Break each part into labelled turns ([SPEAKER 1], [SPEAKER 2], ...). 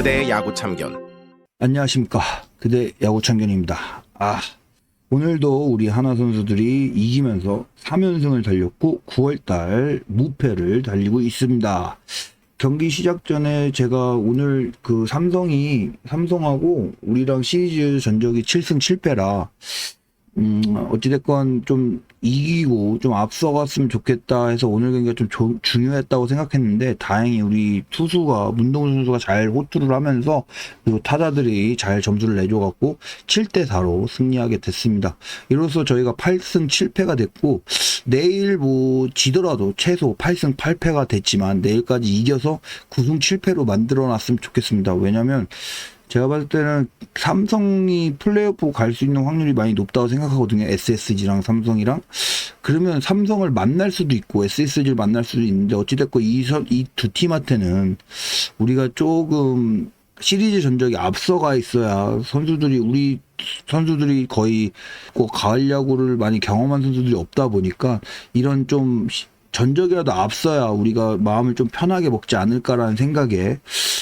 [SPEAKER 1] 그대의 야구 참견.
[SPEAKER 2] 안녕하십니까. 그대 야구 참견입니다. 아, 오늘도 우리 하나 선수들이 이기면서 3연승을 달렸고 9월달 무패를 달리고 있습니다. 경기 시작 전에 제가 오늘 그 삼성이 삼성하고 우리랑 시리즈 전적이 7승 7패라 음, 어찌됐건 좀 이기고 좀 앞서갔으면 좋겠다 해서 오늘 경기가 좀 조- 중요했다고 생각했는데 다행히 우리 투수가 문동준 선수가 잘 호투를 하면서 그리고 타자들이 잘 점수를 내줘갖고 7대 4로 승리하게 됐습니다. 이로써 저희가 8승 7패가 됐고 내일 뭐 지더라도 최소 8승 8패가 됐지만 내일까지 이겨서 9승 7패로 만들어놨으면 좋겠습니다. 왜냐면 제가 봤을 때는 삼성이 플레이오프 갈 수 있는 확률이 많이 높다고 생각하거든요. SSG랑 삼성이랑. 그러면 삼성을 만날 수도 있고 SSG를 만날 수도 있는데 어찌됐건 이두 팀한테는 우리가 조금 시리즈 전적이 앞서가 있어야 선수들이 우리 선수들이 거의 꼭 가을 야구를 많이 경험한 선수들이 없다 보니까 이런 좀 시- 전적이라도 앞서야 우리가 마음을 좀 편하게 먹지 않을까라는 생각에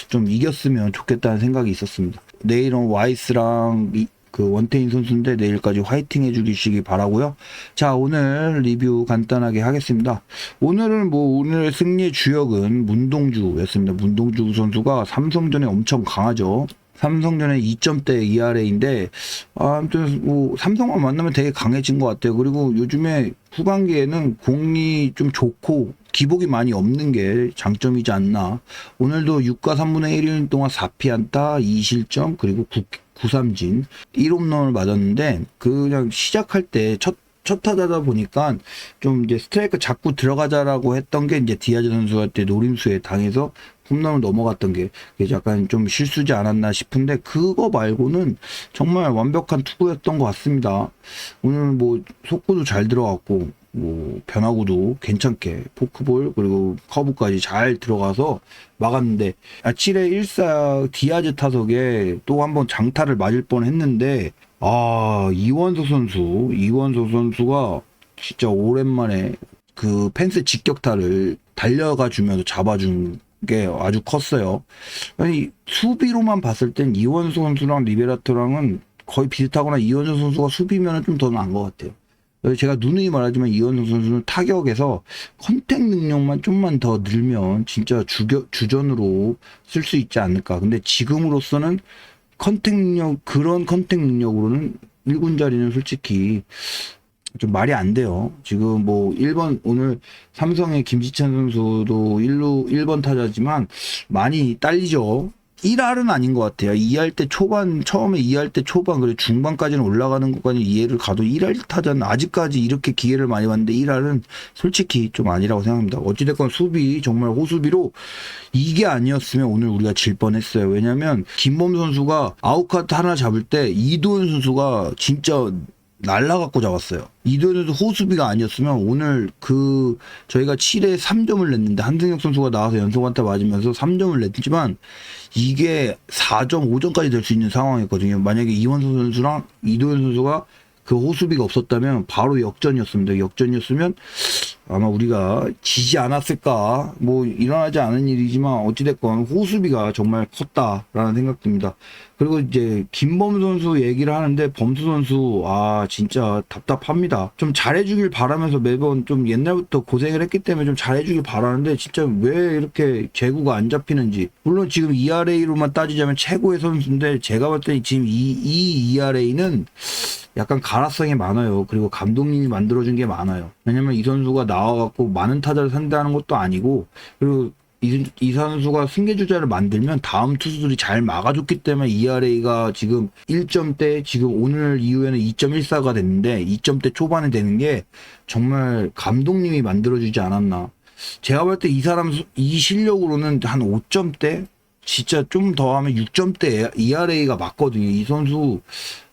[SPEAKER 2] 좀 이겼으면 좋겠다는 생각이 있었습니다. 내일은 와이스랑 이- 그 원태인 선수인데 내일까지 화이팅 해주시기 바라고요. 자 오늘 리뷰 간단하게 하겠습니다. 오늘은 뭐 오늘 승리의 주역은 문동주였습니다. 문동주 선수가 삼성전에 엄청 강하죠. 삼성전에 2점대 ERA인데 아, 아무튼 뭐 삼성만 만나면 되게 강해진 것 같아요. 그리고 요즘에 후반기에는 공이 좀 좋고 기복이 많이 없는 게 장점이지 않나. 오늘도 6과 3분의 1이닝 동안 4피안타 2실점 그리고 9, 9삼진 1홈런을 맞았는데 그냥 시작할 때첫 첫 타자다 보니까 좀 이제 스트라이크 자꾸 들어가자라고 했던 게 이제 디아즈 선수한테 노림수에 당해서 홈런을 넘어갔던 게 약간 좀 실수지 않았나 싶은데 그거 말고는 정말 완벽한 투구였던 것 같습니다. 오늘 뭐 속구도 잘 들어갔고 뭐 변화구도 괜찮게 포크볼 그리고 커브까지 잘 들어가서 막았는데 아 7회 1사 디아즈 타석에 또 한번 장타를 맞을 뻔했는데 아 이원석 선수 이원석 선수가 진짜 오랜만에 그 펜스 직격타를 달려가 주면서 잡아준 게 아주 컸어요. 아니 수비로만 봤을 땐 이원수 선수랑 리베라토랑은 거의 비슷하거나 이원수 선수가 수비면은 좀더 나은 것 같아요. 제가 누누이 말하지만 이원수 선수는 타격에서 컨택 능력만 좀만 더 늘면 진짜 주겨, 주전으로 쓸 수 있지 않을까. 근데 지금으로서는 컨택 능력 그런 컨택 능력으로는 1군 자리는 솔직히 좀 말이 안 돼요. 지금 뭐 1번 오늘 삼성의 김지찬 선수도 1루 1번 타자지만 많이 딸리죠. 1할은 아닌 것 같아요. 2할 때 초반 처음에 2할 때 초반 그리고 중반까지는 올라가는 것까지 이해를 가도 1할 타자는 아직까지 이렇게 기회를 많이 봤는데 1할은 솔직히 좀 아니라고 생각합니다. 어찌됐건 수비 정말 호수비로 이게 아니었으면 오늘 우리가 질 뻔했어요. 왜냐면 김범 선수가 아웃카트 하나 잡을 때 이도현 선수가 진짜 날라갖고 잡았어요. 이도현 선수 호수비가 아니었으면 오늘 그 저희가 7에 3점을 냈는데 한승혁 선수가 나와서 연속한타 맞으면서 3점을 냈지만 이게 4점, 5점까지 될 수 있는 상황이었거든요. 만약에 이원수 선수랑 이도현 선수가 그 호수비가 없었다면 바로 역전이었습니다. 역전이었으면 아마 우리가 지지 않았을까 뭐 일어나지 않은 일이지만 어찌됐건 호수비가 정말 컸다라는 생각 듭니다. 그리고 이제 김범 선수 얘기를 하는데 범수 선수 아 진짜 답답합니다. 좀 잘해주길 바라면서 매번 좀 옛날부터 고생을 했기 때문에 좀 잘해주길 바라는데 진짜 왜 이렇게 제구가 안 잡히는지 물론 지금 ERA로만 따지자면 최고의 선수인데 제가 때 지금 이, 이 ERA는 약간 가라성이 많아요. 그리고 감독님이 만들어준 게 많아요. 왜냐면 이 선수가 나와갖고 많은 타자를 상대하는 것도 아니고, 그리고 이, 이 선수가 승계주자를 만들면 다음 투수들이 잘 막아줬기 때문에 ERA가 지금 1점대, 지금 오늘 이후에는 2.14가 됐는데, 2점대 초반에 되는 게 정말 감독님이 만들어주지 않았나. 제가 볼 때 이 사람, 수- 이 실력으로는 한 5점대? 진짜 좀 더 하면 6점대 ERA가 맞거든요. 이 선수,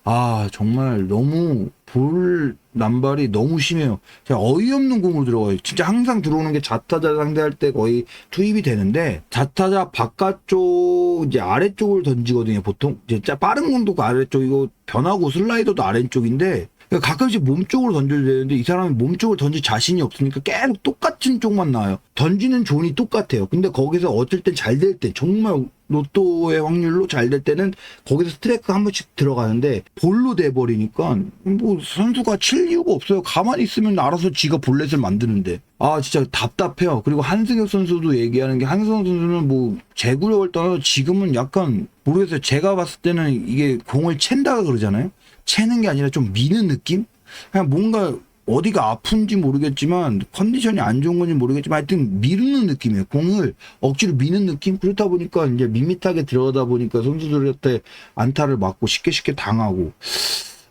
[SPEAKER 2] 아, 정말 너무 볼 남발이 너무 심해요. 제가 어이없는 공으로 들어가요. 진짜 항상 들어오는 게 자타자 상대할 때 거의 투입이 되는데, 자타자 바깥쪽, 이제 아래쪽을 던지거든요. 보통, 이제 짜- 빠른 공도 그 아래쪽이고, 변하고 슬라이더도 아래쪽인데, 그러니까 가끔씩 몸 쪽으로 던져야 되는데 이 사람이 몸쪽을 던질 자신이 없으니까 계속 똑같은 쪽만 나와요. 던지는 존이 똑같아요. 근데 거기서 어쩔 땐 잘 될 때 정말 로또의 확률로 잘 될 때는 거기서 스트라이크 한 번씩 들어가는데 볼로 돼버리니까 뭐 선수가 칠 이유가 없어요. 가만히 있으면 알아서 지가 볼넷을 만드는데 아 진짜 답답해요. 그리고 한승혁 선수도 얘기하는 게 한승혁 선수는 뭐 제구력을 떠나서 지금은 약간 모르겠어요. 제가 봤을 때는 이게 공을 챈다가 그러잖아요. 채는 게 아니라 좀 미는 느낌? 그냥 뭔가 어디가 아픈지 모르겠지만 컨디션이 안 좋은 건지 모르겠지만 하여튼 미루는 느낌이에요. 공을 억지로 미는 느낌? 그렇다 보니까 이제 밋밋하게 들어가다 보니까 선수들한테 안타를 맞고 쉽게 쉽게 당하고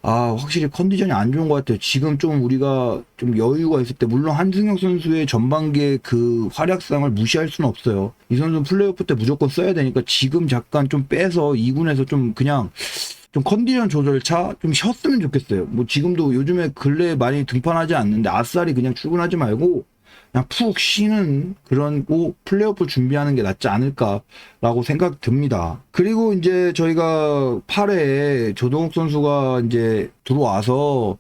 [SPEAKER 2] 아 확실히 컨디션이 안 좋은 것 같아요. 지금 좀 우리가 좀 여유가 있을 때 물론 한승혁 선수의 전반기의 그 활약상을 무시할 수는 없어요. 이 선수는 플레이오프 때 무조건 써야 되니까 지금 잠깐 좀 빼서 2군에서 좀 그냥 좀 컨디션 조절차 좀 쉬었으면 좋겠어요. 뭐 지금도 요즘에 근래에 많이 등판하지 않는데 아싸리 그냥 출근하지 말고 그냥 푹 쉬는 그런 고 플레이오프 준비하는 게 낫지 않을까라고 생각 듭니다. 그리고 이제 저희가 8회에 조동욱 선수가 이제 들어와서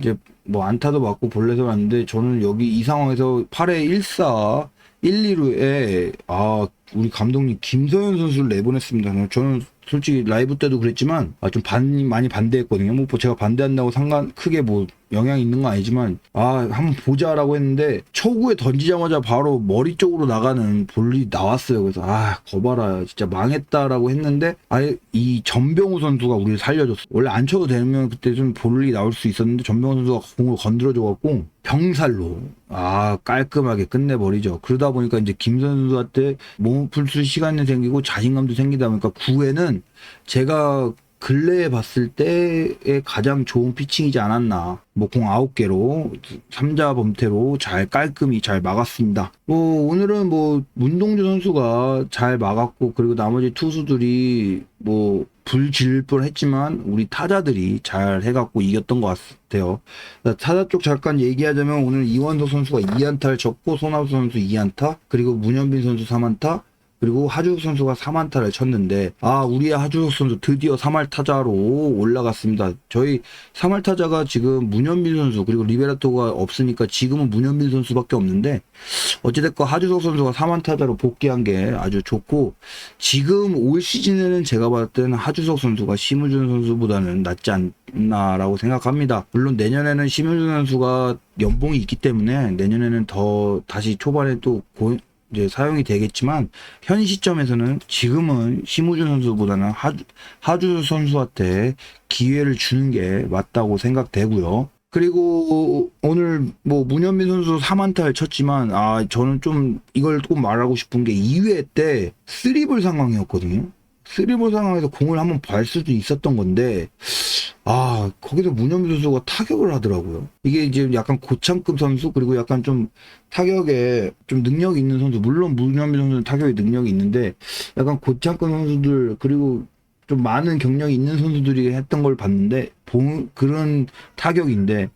[SPEAKER 2] 이제 뭐 안타도 맞고 볼넷을 맞는데 저는 여기 이 상황에서 8회 1사 1, 2루에 아 우리 감독님 김서현 선수를 내보냈습니다. 저는 솔직히 라이브 때도 그랬지만 아, 좀 반, 많이 반대했거든요. 뭐 제가 반대한다고 상관 크게 뭐 영향이 있는 건 아니지만 아 한번 보자라고 했는데 초구에 던지자마자 바로 머리 쪽으로 나가는 볼이 나왔어요. 그래서 아 거봐라 진짜 망했다라고 했는데 아예 이 전병우 선수가 우리를 살려줬어. 원래 안 쳐도 되면 그때 좀 볼이 나올 수 있었는데 전병우 선수가 공을 건드려줘갖고 병살로 아 깔끔하게 끝내버리죠. 그러다 보니까 이제 김 선수한테 몸을 풀수 시간이 생기고 자신감도 생기다 보니까 9회는 제가 근래에 봤을 때의 가장 좋은 피칭이지 않았나. 뭐 공 9개로 3자 범퇴로 잘 깔끔히 잘 막았습니다. 뭐 오늘은 뭐 문동주 선수가 잘 막았고 그리고 나머지 투수들이 뭐 불질 뻔 했지만 우리 타자들이 잘 해갖고 이겼던 것 같아요. 타자 쪽 잠깐 얘기하자면 오늘 이원석 선수가 2안타를 쳤고 손아섭 선수 2안타 그리고 문현빈 선수 3안타 그리고 하주석 선수가 3안타를 쳤는데 아 우리의 하주석 선수 드디어 3할 타자로 올라갔습니다. 저희 3할 타자가 지금 문현빈 선수 그리고 리베라토가 없으니까 지금은 문현빈 선수밖에 없는데 어찌됐건 하주석 선수가 3한 타자로 복귀한 게 아주 좋고 지금 올 시즌에는 제가 때는 하주석 선수가 심우준 선수보다는 낫지 않나라고 생각합니다. 물론 내년에는 심우준 선수가 연봉이 있기 때문에 내년에는 더 다시 초반에 또 고, 이제 사용이 되겠지만 현 시점에서는 지금은 심우준 선수보다는 하주, 하주 선수한테 기회를 주는 게 맞다고 생각되고요. 그리고 오늘 뭐 문현민 선수 3안타를 쳤지만 아 저는 좀 이걸 꼭 말하고 싶은 게 2회 때 3볼 상황이었거든요. 3볼 상황에서 공을 한번 발 수도 있었던 건데 아 거기서 문현민 선수가 타격을 하더라고요. 이게 이제 약간 고참급 선수 그리고 약간 좀 타격에 좀 능력이 있는 선수 물론 문현민 선수는 타격에 능력이 있는데 약간 고참급 선수들 그리고 좀 많은 경력이 있는 선수들이 했던 걸 봤는데 본 그런 타격인데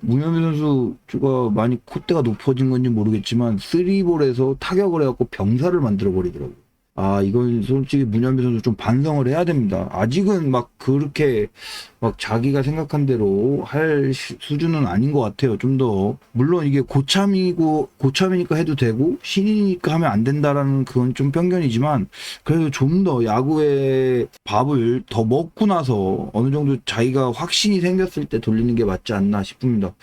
[SPEAKER 2] 문현민 선수가 많이 콧대가 높아진 건지 모르겠지만 쓰리볼에서 타격을 해갖고 병사를 만들어 버리더라고요. 아, 이건 솔직히 문현비 선수 좀 반성을 해야 됩니다. 아직은 막 그렇게 막 자기가 생각한 대로 할 시- 수준은 아닌 것 같아요. 좀 더. 물론 이게 고참이고, 고참이니까 해도 되고, 신이니까 하면 안 된다라는 그건 좀 편견이지만, 그래도 좀 더 야구의 밥을 더 먹고 나서 어느 정도 자기가 확신이 생겼을 때 돌리는 게 맞지 않나 싶습니다.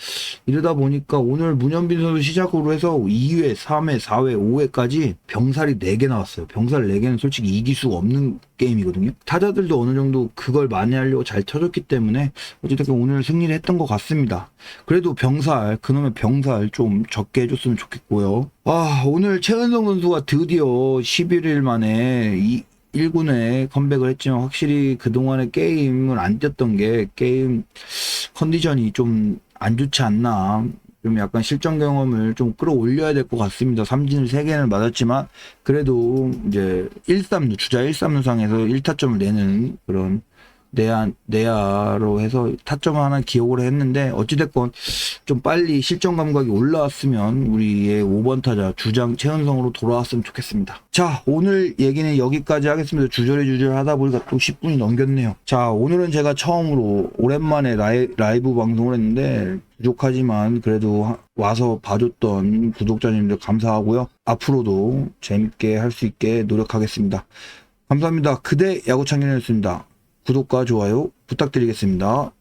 [SPEAKER 2] 이러다 보니까 오늘 문현빈 선수 시작으로 해서 2회, 3회, 4회, 5회까지 병살이 4개 나왔어요. 병살 4개는 솔직히 이길 수가 없는 게임이거든요. 타자들도 어느 정도 그걸 만회하려고 잘 쳐줬기 때문에 어쨌든 오늘 승리를 했던 것 같습니다. 그래도 병살, 그놈의 병살 좀 적게 해줬으면 좋겠고요. 아, 오늘 최은성 선수가 드디어 11일 만에 이 1군에 컴백을 했지만 확실히 그동안의 게임을 안 뛰었던 게 게임 컨디션이 좀 안 좋지 않나. 좀 약간 실전 경험을 좀 끌어올려야 될 것 같습니다. 삼진을 3개는 맞았지만 그래도 이제 1-3루 주자 1-3루상에서 1타점을 내는 그런 내야 내야로 해서 타점 하나 기록을 했는데 어찌됐건 좀 빨리 실전 감각이 올라왔으면 우리의 5번 타자 주장 최은성으로 돌아왔으면 좋겠습니다. 자 오늘 얘기는 여기까지 하겠습니다. 주저리 주저리 하다 보니까 또 10분이 넘겼네요. 자 오늘은 제가 처음으로 오랜만에 라이, 라이브 방송을 했는데 부족하지만 그래도 하- 와서 봐줬던 구독자님들 감사하고요. 앞으로도 재밌게 할 수 있게 노력하겠습니다. 감사합니다. 그대 야구 참견이었습니다. 구독과 좋아요 부탁드리겠습니다.